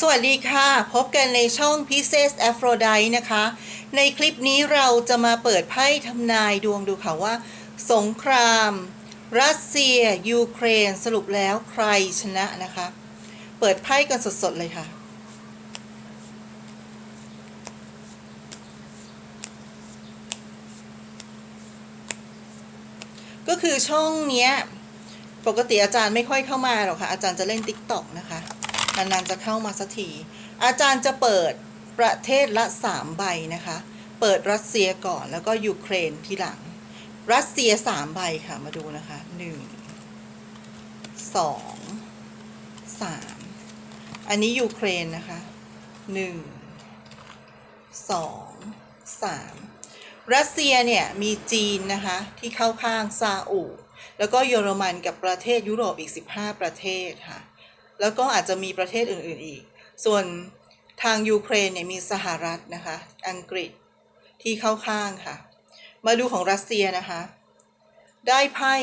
สวัสดีค่ะ พบกันในช่อง Pieces Aphrodite นะคะ ในคลิปนี้เราจะมาเปิดไพ่ทำนายดวงดูค่ะว่า สงคราม รัสเซีย ยูเครนสรุปแล้วใครชนะนะคะ เปิดไพ่กันสดๆเลยค่ะ ก็คือช่องเนี้ย ปกติอาจารย์ไม่ค่อยเข้ามาหรอกค่ะ อาจารย์จะเล่น Tik t o อกนะคะ นานๆจะเข้ามาสักทีอาจารย์จะเปิดประเทศละสามใบนะคะ เปิดรัสเซียก่อนแล้วก็ยูเครนทีหลัง รัสเซียสามใบค่ะมาดูนะคะหนึ่งสองสามอันนี้ยูเครนนะคะหนึ่งสองสามรัสเซียเนี่ยมีจีนนะคะที่เข้าข้างซาอุ แล้วก็เยอรมันกับประเทศยุโรปอีก 15 ประเทศค่ะ แล้วก็อาจจะมีประเทศอื่นๆอีก ส่วนทางยูเครนเนี่ยมีสหรัฐนะคะ อังกฤษที่เข้าข้างค่ะ มาดูของรัสเซียนะคะ ได้ไพ่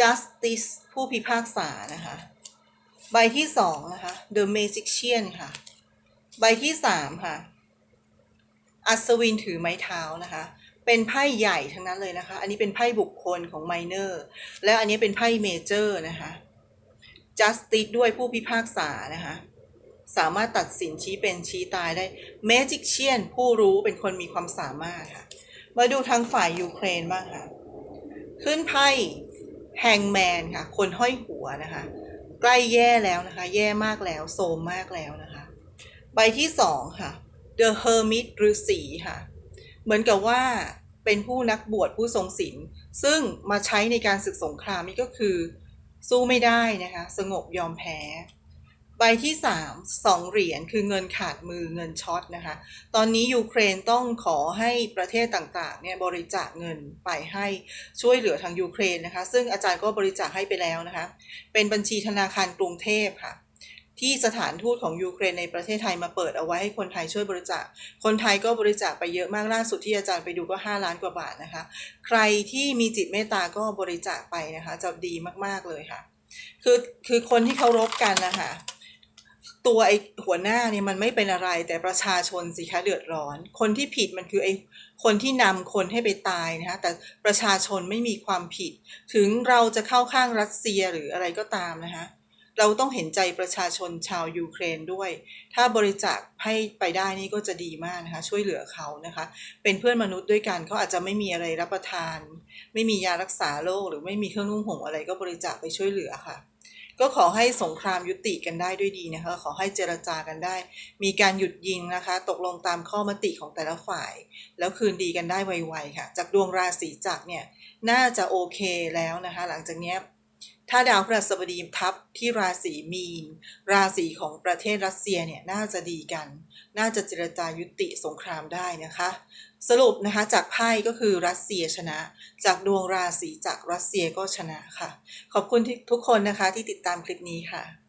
justice ผู้พิพากษานะคะ ใบที่สองนะคะ the magician ค่ะ ใบที่สามค่ะ อัศวินถือไม้เท้านะคะ เป็นไพ่ใหญ่ทั้งนั้นเลยนะคะ อันนี้เป็นไพ่บุคคลของไมเนอร์ แล้วอันนี้เป็นไพ่เมเจอร์นะคะ justice ด้วยผู้พิพากษานะคะสามารถตัดสินชี้เป็นชี้ตายได้ magician ผู้รู้เป็นคนมีความสามารถค่ะ มาดูทางฝ่ายยูเครนบ้างค่ะ ขึ้นไพ่แฮงแมนค่ะ คนห้อยหัวนะคะ ใกล้แย่แล้วนะคะ แย่มากแล้ว โซมมากแล้วนะคะ ใบที่สองค่ะ The Hermit ฤาษีค่ะ เหมือนกับว่าเป็นผู้นักบวชผู้ทรงศีลซึ่งมาใช้ในการศึกสงครามนี่ก็คือ สู้ไม่ได้นะคะ สงบยอมแพ้ ใบที่สามสองเหรียญคือเงินขาดมือเงินช็อตนะคะ ตอนนี้ยูเครนต้องขอให้ประเทศต่างๆเนี่ยบริจาคเงินไปให้ช่วยเหลือทางยูเครนนะคะ ซึ่งอาจารย์ก็บริจาคให้ไปแล้วนะคะ เป็นบัญชีธนาคารกรุงเทพค่ะ ที่สถานทูตของยูเครนในประเทศไทยมาเปิดเอาไว้ให้คนไทยช่วยบริจาค คนไทยก็บริจาคไปเยอะมากล่าสุดที่อาจารย์ไปดูก็ 5 ล้านกว่าบาทนะคะ ใครที่มีจิตเมตตาก็บริจาคไปนะคะ จะดีมากๆเลยค่ะ คือคือคนที่เคารพกันนะคะตัวไอ้หัวหน้าเนี่ยมันไม่เป็นอะไรแต่ประชาชนสิคะเดือดร้อน คนที่ผิดมันคือไอ้คนที่นำคนให้ไปตายนะคะแต่ประชาชนไม่มีความผิด ถึงเราจะเข้าข้างรัสเซียหรืออะไรก็ตามนะคะ เราต้องเห็นใจประชาชนชาวยูเครนด้วย ถ้าบริจาคให้ไปได้นี่ก็จะดีมากนะคะ ช่วยเหลือเขานะคะ เป็นเพื่อนมนุษย์ด้วยกันเขาอาจจะไม่มีอะไรรับประทาน ไม่มียารักษาโรคหรือไม่มีเครื่องนุ่งห่มอะไรก็บริจาคไปช่วยเหลือค่ะ ก็ขอให้สงครามยุติกันได้ด้วยดีนะคะ ขอให้เจรจากันได้ มีการหยุดยิงนะคะ ตกลงตามข้อมติของแต่ละฝ่าย แล้วคืนดีกันได้ไวๆค่ะ จากดวงราศีจักรเนี่ยน่าจะโอเคแล้วนะคะ หลังจากนี้ ถ้าดาวพฤหัสบดีทับที่ราศีมีน ราศีของประเทศรัสเซียเนี่ยน่าจะดีกัน น่าจะเจรจายุติสงครามได้นะคะ สรุปนะคะจากไพ่ก็คือรัสเซียชนะ จากดวงราศีจากรัสเซียก็ชนะค่ะ ขอบคุณทุกคนนะคะที่ติดตามคลิปนี้ค่ะ